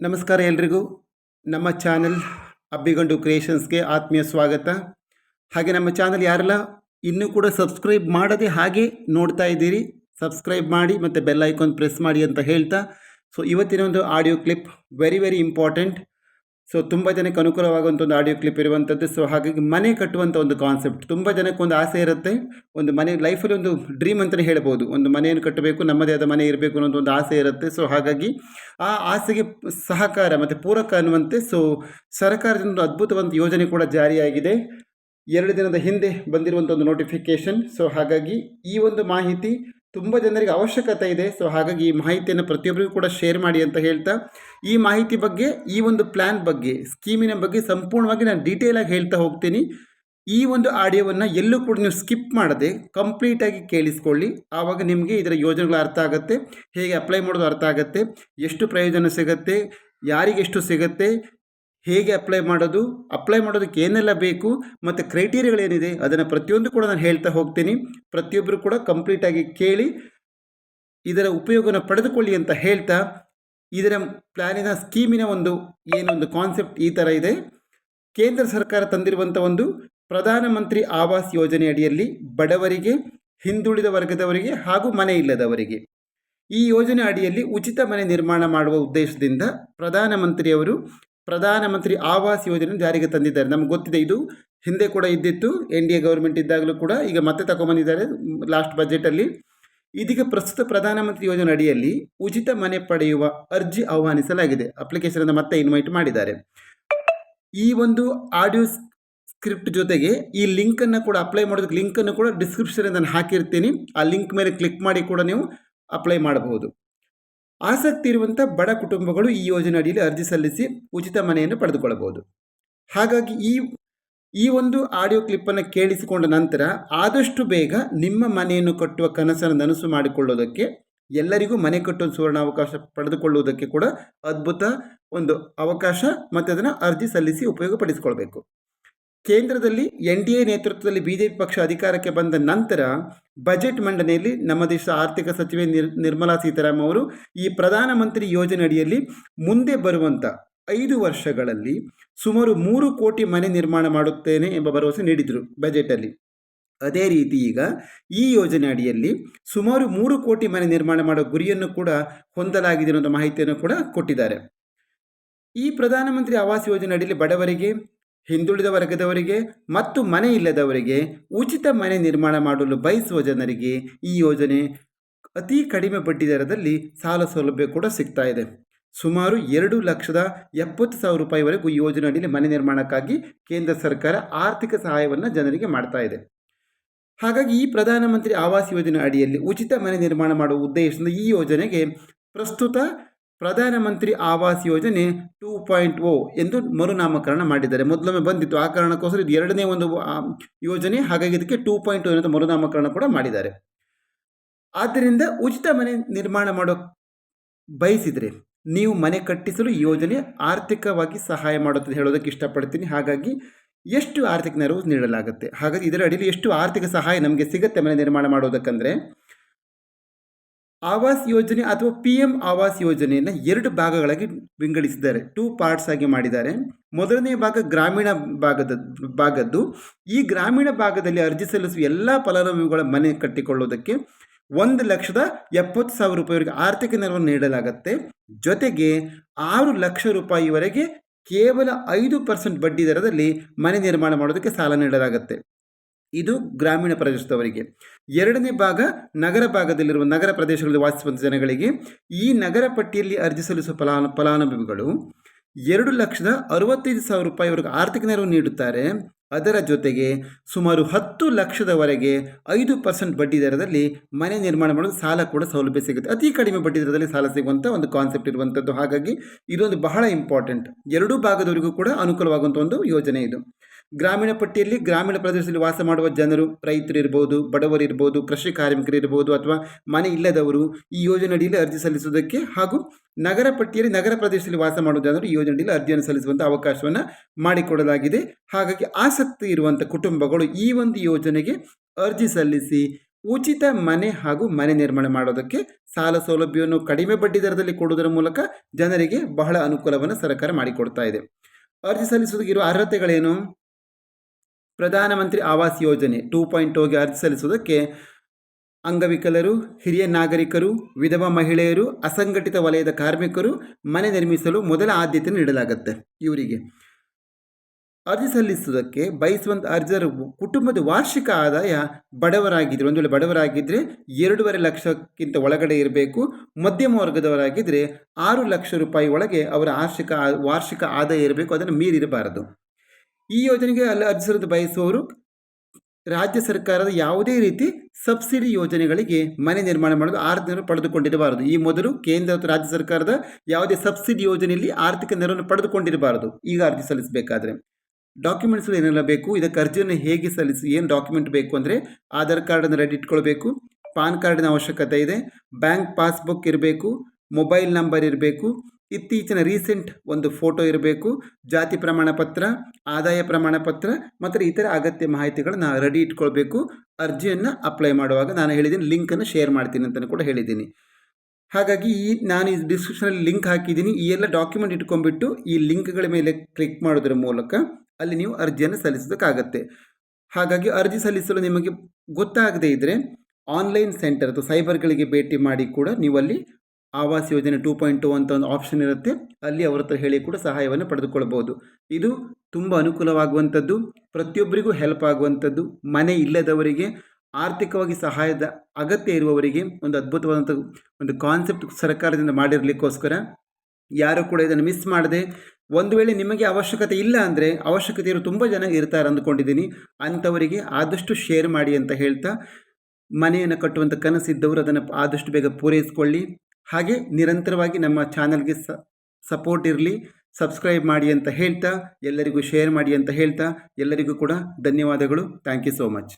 ನಮಸ್ಕಾರ ಎಲ್ರಿಗೂ. ನಮ್ಮ ಚಾನೆಲ್ ಅಬ್ಬಿಗಂಡು ಕ್ರಿಯೇಷನ್ಸ್ಗೆ ಆತ್ಮೀಯ ಸ್ವಾಗತ. ಹಾಗೆ ನಮ್ಮ ಚಾನಲ್ ಯಾರೆಲ್ಲ ಇನ್ನೂ ಕೂಡ ಸಬ್ಸ್ಕ್ರೈಬ್ ಮಾಡದೆ ಹಾಗೆ ನೋಡ್ತಾ ಇದ್ದೀರಿ, ಸಬ್ಸ್ಕ್ರೈಬ್ ಮಾಡಿ ಮತ್ತು ಬೆಲ್ ಐಕಾನ್ ಪ್ರೆಸ್ ಮಾಡಿ ಅಂತ ಹೇಳ್ತಾ. ಸೊ, ಇವತ್ತಿನ ಒಂದು audio clip very very important. So, ತುಂಬ ಜನಕ್ಕೆ ಅನುಕೂಲವಾಗುವಂಥ ಒಂದು ಆಡಿಯೋ ಕ್ಲಿಪ್ ಇರುವಂಥದ್ದು. ಸೊ, ಹಾಗಾಗಿ ಮನೆ ಕಟ್ಟುವಂಥ ಒಂದು ಕಾನ್ಸೆಪ್ಟ್. ತುಂಬ ಜನಕ್ಕೆ ಒಂದು ಆಸೆ ಇರುತ್ತೆ. ಒಂದು ಮನೆ ಲೈಫಲ್ಲಿ ಒಂದು ಡ್ರೀಮ್ ಅಂತಲೇ ಹೇಳ್ಬೋದು. ಒಂದು ಮನೆಯನ್ನು ಕಟ್ಟಬೇಕು, ನಮ್ಮದೇ ಆದ ಮನೆ ಇರಬೇಕು ಅನ್ನೋದು ಒಂದು ಆಸೆ ಇರುತ್ತೆ. ಸೊ, ಹಾಗಾಗಿ ಆ ಆಸೆಗೆ ಸಹಕಾರ ಮತ್ತು ಪೂರಕ ಅನ್ನುವಂತೆ ಸೊ ಸರ್ಕಾರದಿಂದ ಒಂದು ಅದ್ಭುತವಾದ ಯೋಜನೆ ಕೂಡ ಜಾರಿಯಾಗಿದೆ. ಎರಡು ದಿನದ ಹಿಂದೆ ಬಂದಿರುವಂಥ ಒಂದು ನೋಟಿಫಿಕೇಷನ್ ಸೊ ಹಾಗಾಗಿ ಈ ಒಂದು ಮಾಹಿತಿ ತುಂಬ ಜನರಿಗೆ ಅವಶ್ಯಕತೆ ಇದೆ. ಸೊ ಹಾಗಾಗಿ ಈ ಮಾಹಿತಿಯನ್ನು ಪ್ರತಿಯೊಬ್ಬರಿಗೂ ಕೂಡ ಶೇರ್ ಮಾಡಿ ಅಂತ ಹೇಳ್ತಾ, ಈ ಮಾಹಿತಿ ಬಗ್ಗೆ, ಈ ಒಂದು ಪ್ಲ್ಯಾನ್ ಬಗ್ಗೆ ಸ್ಕೀಮಿನ ಬಗ್ಗೆ ಸಂಪೂರ್ಣವಾಗಿ ನಾನು ಡೀಟೇಲಾಗಿ ಹೇಳ್ತಾ ಹೋಗ್ತೀನಿ. ಈ ಒಂದು ಆಡಿಯೋವನ್ನು ಎಲ್ಲೂ ಕೂಡ ನೀವು ಸ್ಕಿಪ್ ಮಾಡದೆ ಕಂಪ್ಲೀಟಾಗಿ ಕೇಳಿಸ್ಕೊಳ್ಳಿ. ಆವಾಗ ನಿಮಗೆ ಇದರ ಯೋಜನೆಗಳು ಅರ್ಥ ಆಗುತ್ತೆ, ಹೇಗೆ ಅಪ್ಲೈ ಮಾಡೋದು ಅರ್ಥ ಆಗುತ್ತೆ, ಎಷ್ಟು ಪ್ರಯೋಜನ ಸಿಗುತ್ತೆ ಯಾರಿಗೆಷ್ಟು ಸಿಗುತ್ತೆ, ಹೇಗೆ ಅಪ್ಲೈ ಮಾಡೋದು, ಅಪ್ಲೈ ಮಾಡೋದಕ್ಕೆ ಏನೆಲ್ಲ ಬೇಕು, ಮತ್ತು ಕ್ರೈಟೀರಿಯಾಗಳೇನಿದೆ ಅದನ್ನು ಪ್ರತಿಯೊಂದು ಕೂಡ ನಾನು ಹೇಳ್ತಾ ಹೋಗ್ತೀನಿ. ಪ್ರತಿಯೊಬ್ಬರು ಕೂಡ ಕಂಪ್ಲೀಟಾಗಿ ಕೇಳಿ, ಇದರ ಉಪಯೋಗನ ಪಡೆದುಕೊಳ್ಳಿ ಅಂತ ಹೇಳ್ತಾ, ಇದರ ಪ್ಲ್ಯಾನಿನ ಸ್ಕೀಮಿನ ಒಂದು, ಏನೊಂದು ಕಾನ್ಸೆಪ್ಟ್ ಈ ಥರ ಇದೆ. ಕೇಂದ್ರ ಸರ್ಕಾರ ತಂದಿರುವಂಥ ಒಂದು ಪ್ರಧಾನಮಂತ್ರಿ ಆವಾಸ್ ಯೋಜನೆ ಅಡಿಯಲ್ಲಿ ಬಡವರಿಗೆ, ಹಿಂದುಳಿದ ವರ್ಗದವರಿಗೆ ಹಾಗೂ ಮನೆ ಇಲ್ಲದವರಿಗೆ. ಈ ಯೋಜನೆ ಅಡಿಯಲ್ಲಿ ಉಚಿತ ಮನೆ ನಿರ್ಮಾಣ ಮಾಡುವ ಉದ್ದೇಶದಿಂದ ಪ್ರಧಾನಮಂತ್ರಿಯವರು ಪ್ರಧಾನಮಂತ್ರಿ ಆವಾಸ್ ಯೋಜನೆ ಜಾರಿಗೆ ತಂದಿದ್ದಾರೆ. ನಮ್ಗೆ ಗೊತ್ತಿದೆ, ಇದು ಹಿಂದೆ ಕೂಡ ಇದ್ದಿತ್ತು, ಎನ್ ಡಿ ಎ ಗೌರ್ಮೆಂಟ್ ಇದ್ದಾಗಲೂ ಕೂಡ, ಈಗ ಮತ್ತೆ ತಗೊಂಬಂದಿದ್ದಾರೆ, ಲಾಸ್ಟ್ ಬಜೆಟಲ್ಲಿ. ಇದೀಗ ಪ್ರಸ್ತುತ ಪ್ರಧಾನಮಂತ್ರಿ ಯೋಜನೆ ಅಡಿಯಲ್ಲಿ ಉಚಿತ ಮನೆ ಪಡೆಯುವ ಅರ್ಜಿ ಆಹ್ವಾನಿಸಲಾಗಿದೆ. ಅಪ್ಲಿಕೇಶನ್ ಮತ್ತೆ ಇನ್ವೈಟ್ ಮಾಡಿದ್ದಾರೆ. ಈ ಒಂದು ಆಡಿಯೋ ಸ್ಕ್ರಿಪ್ಟ್ ಜೊತೆಗೆ ಈ ಲಿಂಕನ್ನು ಕೂಡ ಅಪ್ಲೈ ಮಾಡೋದಕ್ಕೆ ಲಿಂಕನ್ನು ಕೂಡ ಡಿಸ್ಕ್ರಿಪ್ಷನ್ ನಾನು ಹಾಕಿರ್ತೀನಿ. ಆ ಲಿಂಕ್ ಮೇಲೆ ಕ್ಲಿಕ್ ಮಾಡಿ ಕೂಡ ನೀವು ಅಪ್ಲೈ ಮಾಡಬಹುದು. ಆಸಕ್ತಿ ಇರುವಂಥ ಬಡ ಕುಟುಂಬಗಳು ಈ ಯೋಜನೆ ಅಡಿಯಲ್ಲಿ ಅರ್ಜಿ ಸಲ್ಲಿಸಿ ಉಚಿತ ಮನೆಯನ್ನು ಪಡೆದುಕೊಳ್ಳಬಹುದು. ಹಾಗಾಗಿ ಈ ಈ ಒಂದು ಆಡಿಯೋ ಕ್ಲಿಪ್ಪನ್ನು ಕೇಳಿಸಿಕೊಂಡ ನಂತರ ಆದಷ್ಟು ಬೇಗ ನಿಮ್ಮ ಮನೆಯನ್ನು ಕಟ್ಟುವ ಕನಸನ್ನು ನನಸು ಮಾಡಿಕೊಳ್ಳೋದಕ್ಕೆ, ಎಲ್ಲರಿಗೂ ಮನೆ ಕಟ್ಟುವ ಸುವರ್ಣ ಅವಕಾಶ ಪಡೆದುಕೊಳ್ಳುವುದಕ್ಕೆ ಕೂಡ ಅದ್ಭುತ ಒಂದು ಅವಕಾಶ ಮತ್ತು ಅದನ್ನು ಅರ್ಜಿ ಸಲ್ಲಿಸಿ ಉಪಯೋಗಪಡಿಸಿಕೊಳ್ಬೇಕು. ಕೇಂದ್ರದಲ್ಲಿ ಎನ್ ಡಿ ಎ ನೇತೃತ್ವದಲ್ಲಿ ಬಿಜೆಪಿ ಪಕ್ಷ ಅಧಿಕಾರಕ್ಕೆ ಬಂದ ನಂತರ ಬಜೆಟ್ ಮಂಡನೆಯಲ್ಲಿ ನಮ್ಮ ದೇಶದ ಆರ್ಥಿಕ ಸಚಿವೆ ನಿರ್, ನಿರ್ಮಲಾ ಸೀತಾರಾಮ್ ಅವರು ಈ ಪ್ರಧಾನಮಂತ್ರಿ ಯೋಜನೆ ಅಡಿಯಲ್ಲಿ ಮುಂದೆ ಬರುವಂಥ ಐದು ವರ್ಷಗಳಲ್ಲಿ ಸುಮಾರು ಮೂರು ಕೋಟಿ ಮನೆ ನಿರ್ಮಾಣ ಮಾಡುತ್ತೇನೆ ಎಂಬ ಭರವಸೆ ನೀಡಿದರು ಬಜೆಟಲ್ಲಿ. ಅದೇ ರೀತಿ ಈಗ ಈ ಯೋಜನೆ ಅಡಿಯಲ್ಲಿ ಸುಮಾರು ಮೂರು ಕೋಟಿ ಮನೆ ನಿರ್ಮಾಣ ಮಾಡುವ ಗುರಿಯನ್ನು ಕೂಡ ಹೊಂದಲಾಗಿದೆ ಅನ್ನೋ ಮಾಹಿತಿಯನ್ನು ಕೂಡ ಕೊಟ್ಟಿದ್ದಾರೆ. ಈ ಪ್ರಧಾನಮಂತ್ರಿ ಆವಾಸ್ ಯೋಜನೆ ಅಡಿಯಲ್ಲಿ ಬಡವರಿಗೆ ಹಿಂದುಳಿದ ವರ್ಗದವರಿಗೆ ಮತ್ತು ಮನೆ ಇಲ್ಲದವರಿಗೆ ಉಚಿತ ಮನೆ ನಿರ್ಮಾಣ ಮಾಡಲು ಬಯಸುವ ಜನರಿಗೆ ಈ ಯೋಜನೆ ಅತಿ ಕಡಿಮೆ ಬಡ್ಡಿ ದರದಲ್ಲಿ ಸಾಲ ಸೌಲಭ್ಯ ಕೂಡ ಸಿಗ್ತಾ ಇದೆ. ಸುಮಾರು ಎರಡು ಲಕ್ಷದ ಎಪ್ಪತ್ತು ಸಾವಿರ ರೂಪಾಯಿವರೆಗೂ ಈ ಯೋಜನೆ ಅಡಿಯಲ್ಲಿ ಮನೆ ನಿರ್ಮಾಣಕ್ಕಾಗಿ ಕೇಂದ್ರ ಸರ್ಕಾರ ಆರ್ಥಿಕ ಸಹಾಯವನ್ನು ಜನರಿಗೆ ಮಾಡ್ತಾ ಇದೆ. ಹಾಗಾಗಿ ಈ ಪ್ರಧಾನಮಂತ್ರಿ ಆವಾಸ್ ಯೋಜನೆ ಅಡಿಯಲ್ಲಿ ಉಚಿತ ಮನೆ ನಿರ್ಮಾಣ ಮಾಡುವ ಉದ್ದೇಶದಿಂದ ಈ ಯೋಜನೆಗೆ ಪ್ರಸ್ತುತ ಪ್ರಧಾನಮಂತ್ರಿ ಆವಾಸ್ ಯೋಜನೆ ಟೂ ಪಾಯಿಂಟ್ ಓ ಎಂದು ಮರುನಾಮಕರಣ ಮಾಡಿದ್ದಾರೆ. ಮೊದಲೊಮ್ಮೆ ಬಂದಿತ್ತು. ಆ ಕಾರಣಕ್ಕೋಸ್ಕರ ಇದು ಎರಡನೇ ಒಂದು ಯೋಜನೆ. ಹಾಗಾಗಿ ಇದಕ್ಕೆ ಟೂ ಪಾಯಿಂಟ್ ಓ ಅಂತ ಮರುನಾಮಕರಣ ಕೂಡ ಮಾಡಿದ್ದಾರೆ. ಆದ್ದರಿಂದ ಉಚಿತ ಮನೆ ನಿರ್ಮಾಣ ಮಾಡೋ, ಬಯಸಿದರೆ ನೀವು ಮನೆ ಕಟ್ಟಿಸಲು ಯೋಜನೆ ಆರ್ಥಿಕವಾಗಿ ಸಹಾಯ ಮಾಡುತ್ತದೆ ಹೇಳೋದಕ್ಕೆ ಇಷ್ಟಪಡ್ತೀನಿ. ಹಾಗಾಗಿ ಎಷ್ಟು ಆರ್ಥಿಕ ನೆರವು ನೀಡಲಾಗುತ್ತೆ? ಹಾಗಾಗಿ ಇದರ ಅಡಿಯಲ್ಲಿ ಎಷ್ಟು ಆರ್ಥಿಕ ಸಹಾಯ ನಮಗೆ ಸಿಗುತ್ತೆ ಮನೆ ನಿರ್ಮಾಣ ಮಾಡೋದಕ್ಕಂದರೆ ಆವಾಸ್ ಯೋಜನೆ ಅಥವಾ ಪಿ ಎಂ ಆವಾಸ್ ಯೋಜನೆಯನ್ನು ಎರಡು ಭಾಗಗಳಾಗಿ ವಿಂಗಡಿಸಿದ್ದಾರೆ. ಟೂ ಪಾರ್ಟ್ಸ್ ಆಗಿ ಮಾಡಿದ್ದಾರೆ. ಮೊದಲನೇ ಭಾಗ ಗ್ರಾಮೀಣ ಭಾಗದ, ಭಾಗದ್ದು. ಈ ಗ್ರಾಮೀಣ ಭಾಗದಲ್ಲಿ ಅರ್ಜಿ ಸಲ್ಲಿಸುವ ಎಲ್ಲ ಫಲಾನುಭವಿಗಳ ಮನೆ ಕಟ್ಟಿಕೊಳ್ಳುವುದಕ್ಕೆ ಒಂದು ಲಕ್ಷದ ಎಪ್ಪತ್ತು ಸಾವಿರ ರೂಪಾಯಿವರೆಗೆ ಆರ್ಥಿಕ ನೆರವನ್ನು ನೀಡಲಾಗುತ್ತೆ. ಜೊತೆಗೆ ಆರು ಲಕ್ಷ ರೂಪಾಯಿವರೆಗೆ ಕೇವಲ ಐದು ಪರ್ಸೆಂಟ್ ಬಡ್ಡಿ ದರದಲ್ಲಿ ಮನೆ ನಿರ್ಮಾಣ ಮಾಡೋದಕ್ಕೆ ಸಾಲ ನೀಡಲಾಗುತ್ತೆ. ಇದು ಗ್ರಾಮೀಣ ಪ್ರದೇಶದವರಿಗೆ. ಎರಡನೇ ಭಾಗ ನಗರ ಭಾಗದಲ್ಲಿರುವ ನಗರ ಪ್ರದೇಶಗಳಲ್ಲಿ ವಾಸಿಸುವಂಥ ಜನಗಳಿಗೆ ಈ ನಗರ ಪಟ್ಟಿಯಲ್ಲಿ ಅರ್ಜಿ ಸಲ್ಲಿಸುವ ಫಲಾನು, ಫಲಾನುಭವಿಗಳು ಎರಡು ಲಕ್ಷದ ಅರವತ್ತೈದು ಸಾವಿರ ರೂಪಾಯಿವರೆಗೆ ಆರ್ಥಿಕ ನೆರವು ನೀಡುತ್ತಾರೆ. ಅದರ ಜೊತೆಗೆ ಸುಮಾರು ಹತ್ತು ಲಕ್ಷದವರೆಗೆ ಐದು ಪರ್ಸೆಂಟ್ ಬಡ್ಡಿ ದರದಲ್ಲಿ ಮನೆ ನಿರ್ಮಾಣ ಮಾಡಲು ಸಾಲ ಕೂಡ ಸೌಲಭ್ಯ ಸಿಗುತ್ತೆ. ಅತಿ ಕಡಿಮೆ ಬಡ್ಡಿ ದರದಲ್ಲಿ ಸಾಲ ಸಿಗುವಂಥ ಒಂದು ಕಾನ್ಸೆಪ್ಟ್ ಇರುವಂಥದ್ದು ಹಾಗಾಗಿ ಇದೊಂದು ಬಹಳ ಇಂಪಾರ್ಟೆಂಟ್ ಎರಡೂ ಭಾಗದವರಿಗೂ ಕೂಡ ಅನುಕೂಲವಾಗುವಂಥ ಒಂದು ಯೋಜನೆ ಇದು. ಗ್ರಾಮೀಣ ಪಟ್ಟಿಯಲ್ಲಿ ಗ್ರಾಮೀಣ ಪ್ರದೇಶದಲ್ಲಿ ವಾಸ ಮಾಡುವ ಜನರು, ರೈತರು ಇರ್ಬೋದು, ಬಡವರು ಇರ್ಬೋದು, ಕೃಷಿ ಕಾರ್ಮಿಕರು ಇರ್ಬೋದು ಅಥವಾ ಮನೆ ಇಲ್ಲದವರು ಈ ಯೋಜನೆ ಅಡಿಯಲ್ಲಿ ಅರ್ಜಿ ಸಲ್ಲಿಸುವುದಕ್ಕೆ ಹಾಗೂ ನಗರ ಪಟ್ಟಿಯಲ್ಲಿ ನಗರ ಪ್ರದೇಶದಲ್ಲಿ ವಾಸ ಮಾಡುವ ಜನರು ಈ ಯೋಜನೆ ಅರ್ಜಿಯನ್ನು ಸಲ್ಲಿಸುವಂಥ ಅವಕಾಶವನ್ನು ಮಾಡಿಕೊಡಲಾಗಿದೆ. ಹಾಗಾಗಿ ಆಸಕ್ತಿ ಇರುವಂಥ ಕುಟುಂಬಗಳು ಈ ಒಂದು ಯೋಜನೆಗೆ ಅರ್ಜಿ ಸಲ್ಲಿಸಿ ಉಚಿತ ಮನೆ ಹಾಗೂ ಮನೆ ನಿರ್ಮಾಣ ಮಾಡೋದಕ್ಕೆ ಸಾಲ ಸೌಲಭ್ಯವನ್ನು ಕಡಿಮೆ ಬಡ್ಡಿ ದರದಲ್ಲಿ ಕೊಡುವುದರ ಮೂಲಕ ಜನರಿಗೆ ಬಹಳ ಅನುಕೂಲವನ್ನು ಸರ್ಕಾರ ಮಾಡಿಕೊಡ್ತಾ ಇದೆ. ಅರ್ಜಿ ಸಲ್ಲಿಸೋದಕ್ಕಿರುವ ಅರ್ಹತೆಗಳೇನು? ಪ್ರಧಾನಮಂತ್ರಿ ಆವಾಸ್ ಯೋಜನೆ ಟೂ ಪಾಯಿಂಟ್ ಟೋಗೆ ಅರ್ಜಿ ಸಲ್ಲಿಸುವುದಕ್ಕೆ ಅಂಗವಿಕಲರು, ಹಿರಿಯ ನಾಗರಿಕರು, ವಿಧವಾ ಮಹಿಳೆಯರು, ಅಸಂಘಟಿತ ವಲಯದ ಕಾರ್ಮಿಕರು ಮನೆ ನಿರ್ಮಿಸಲು ಮೊದಲ ಆದ್ಯತೆ ನೀಡಲಾಗುತ್ತೆ ಇವರಿಗೆ. ಅರ್ಜಿ ಸಲ್ಲಿಸುವುದಕ್ಕೆ ಬಯಸುವಂಥ ಅರ್ಜರು ಕುಟುಂಬದ ವಾರ್ಷಿಕ ಆದಾಯ ಬಡವರಾಗಿದ್ದರೆ ಒಂದು ವೇಳೆ ಬಡವರಾಗಿದ್ದರೆ ಎರಡೂವರೆ ಲಕ್ಷಕ್ಕಿಂತ ಒಳಗಡೆ ಇರಬೇಕು, ಮಧ್ಯಮ ವರ್ಗದವರಾಗಿದ್ದರೆ ಆರು ಲಕ್ಷ ರೂಪಾಯಿ ಒಳಗೆ ಅವರ ವಾರ್ಷಿಕ ವಾರ್ಷಿಕ ಆದಾಯ ಇರಬೇಕು, ಅದನ್ನು ಮೀರಿರಬಾರದು. ಈ ಯೋಜನೆಗೆ ಅಲ್ಲಿ ಅರ್ಜಿ ಸಲ್ಲಿಸಲು ಬಯಸುವವರು ರಾಜ್ಯ ಸರ್ಕಾರದ ಯಾವುದೇ ರೀತಿ ಸಬ್ಸಿಡಿ ಯೋಜನೆಗಳಿಗೆ ಮನೆ ನಿರ್ಮಾಣ ಮಾಡಲು ಆರ್ಥಿಕ ನೆರವು ಪಡೆದುಕೊಂಡಿರಬಾರದು. ಈ ಮೊದಲು ಕೇಂದ್ರ ಮತ್ತು ರಾಜ್ಯ ಸರ್ಕಾರದ ಯಾವುದೇ ಸಬ್ಸಿಡಿ ಯೋಜನೆಯಲ್ಲಿ ಆರ್ಥಿಕ ನೆರವನ್ನು ಪಡೆದುಕೊಂಡಿರಬಾರದು. ಈಗ ಅರ್ಜಿ ಸಲ್ಲಿಸಬೇಕಾದ್ರೆ ಡಾಕ್ಯುಮೆಂಟ್ಸ್ಗಳು ಏನೆಲ್ಲ ಬೇಕು, ಇದಕ್ಕೆ ಅರ್ಜಿಯನ್ನು ಹೇಗೆ ಸಲ್ಲಿಸಿ, ಏನು ಡಾಕ್ಯುಮೆಂಟ್ ಬೇಕು ಅಂದರೆ ಆಧಾರ್ ಕಾರ್ಡನ್ನು ರೆಡಿ ಇಟ್ಕೊಳ್ಬೇಕು, ಪಾನ್ ಕಾರ್ಡಿನ ಅವಶ್ಯಕತೆ ಇದೆ, ಬ್ಯಾಂಕ್ ಪಾಸ್ಬುಕ್ ಇರಬೇಕು, ಮೊಬೈಲ್ ನಂಬರ್ ಇರಬೇಕು ಇತ್ತೀಚಿನ ರೀಸೆಂಟ್ ಒಂದು ಫೋಟೋ ಇರಬೇಕು. ಜಾತಿ ಪ್ರಮಾಣ ಪತ್ರ, ಆದಾಯ ಪ್ರಮಾಣ ಪತ್ರ ಮತ್ತು ಇತರ ಅಗತ್ಯ ಮಾಹಿತಿಗಳನ್ನ ರೆಡಿ ಇಟ್ಕೊಳ್ಬೇಕು. ಅರ್ಜಿಯನ್ನು ಅಪ್ಲೈ ಮಾಡುವಾಗ ನಾನು ಹೇಳಿದ್ದೀನಿ ಲಿಂಕನ್ನು ಶೇರ್ ಮಾಡ್ತೀನಿ ಅಂತಲೂ ಕೂಡ ಹೇಳಿದ್ದೀನಿ ಹಾಗಾಗಿ ಈ ನಾನು ಈ ಡಿಸ್ಕ್ರಿಪ್ಷನಲ್ಲಿ ಲಿಂಕ್ ಹಾಕಿದ್ದೀನಿ ಈ ಎಲ್ಲ ಡಾಕ್ಯುಮೆಂಟ್ ಇಟ್ಕೊಂಡ್ಬಿಟ್ಟು ಈ ಲಿಂಕ್ಗಳ ಮೇಲೆ ಕ್ಲಿಕ್ ಮಾಡೋದ್ರ ಮೂಲಕ ಅಲ್ಲಿ ನೀವು ಅರ್ಜಿಯನ್ನು ಸಲ್ಲಿಸೋದಕ್ಕಾಗತ್ತೆ. ಹಾಗಾಗಿ ಅರ್ಜಿ ಸಲ್ಲಿಸಲು ನಿಮಗೆ ಗೊತ್ತಾಗದೇ ಇದ್ದರೆ ಆನ್ಲೈನ್ ಸೆಂಟರ್ ಅಥವಾ ಸೈಬರ್ಗಳಿಗೆ ಭೇಟಿ ಮಾಡಿ ಕೂಡ ನೀವು ಅಲ್ಲಿ ಆವಾಸ್ ಯೋಜನೆ ಟೂ ಪಾಯಿಂಟ್ ಟು ಅಂತ ಒಂದು ಆಪ್ಷನ್ ಇರುತ್ತೆ. ಅಲ್ಲಿ ಅವ್ರ ಹತ್ರ ಹೇಳಿ ಕೂಡ ಸಹಾಯವನ್ನು ಪಡೆದುಕೊಳ್ಬೋದು ಇದು ತುಂಬ ಅನುಕೂಲವಾಗುವಂಥದ್ದು, ಪ್ರತಿಯೊಬ್ಬರಿಗೂ ಹೆಲ್ಪ್ ಆಗುವಂಥದ್ದು, ಮನೆ ಇಲ್ಲದವರಿಗೆ ಆರ್ಥಿಕವಾಗಿ ಸಹಾಯದ ಅಗತ್ಯ ಇರುವವರಿಗೆ ಒಂದು ಅದ್ಭುತವಾದಂಥ ಒಂದು ಕಾನ್ಸೆಪ್ಟ್ ಸರ್ಕಾರದಿಂದ ಮಾಡಿರಲಿಕ್ಕೋಸ್ಕರ ಯಾರು ಕೂಡ ಇದನ್ನು ಮಿಸ್ ಮಾಡದೆ, ಒಂದು ವೇಳೆ ನಿಮಗೆ ಅವಶ್ಯಕತೆ ಇಲ್ಲ ಅಂದರೆ ಅವಶ್ಯಕತೆ ಇರೋ ತುಂಬ ಜನ ಇರ್ತಾರೆ ಅಂದ್ಕೊಂಡಿದ್ದೀನಿ. ಅಂಥವರಿಗೆ ಆದಷ್ಟು ಶೇರ್ ಮಾಡಿ ಅಂತ ಹೇಳ್ತಾ, ಮನೆಯನ್ನು ಕಟ್ಟುವಂಥ ಕನಸಿದ್ದವರು ಅದನ್ನು ಆದಷ್ಟು ಬೇಗ ಪೂರೈಸ್ಕೊಳ್ಳಿ. ಹಾಗೆ ನಿರಂತರವಾಗಿ ನಮ್ಮ ಚಾನಲ್ಗೆ ಸ ಸಪೋರ್ಟ್ ಇರಲಿ ಸಬ್ಸ್ಕ್ರೈಬ್ ಮಾಡಿ ಅಂತ ಹೇಳ್ತಾ, ಎಲ್ಲರಿಗೂ ಶೇರ್ ಮಾಡಿ ಅಂತ ಹೇಳ್ತಾ, ಎಲ್ಲರಿಗೂ ಕೂಡ ಧನ್ಯವಾದಗಳು. Thank you so much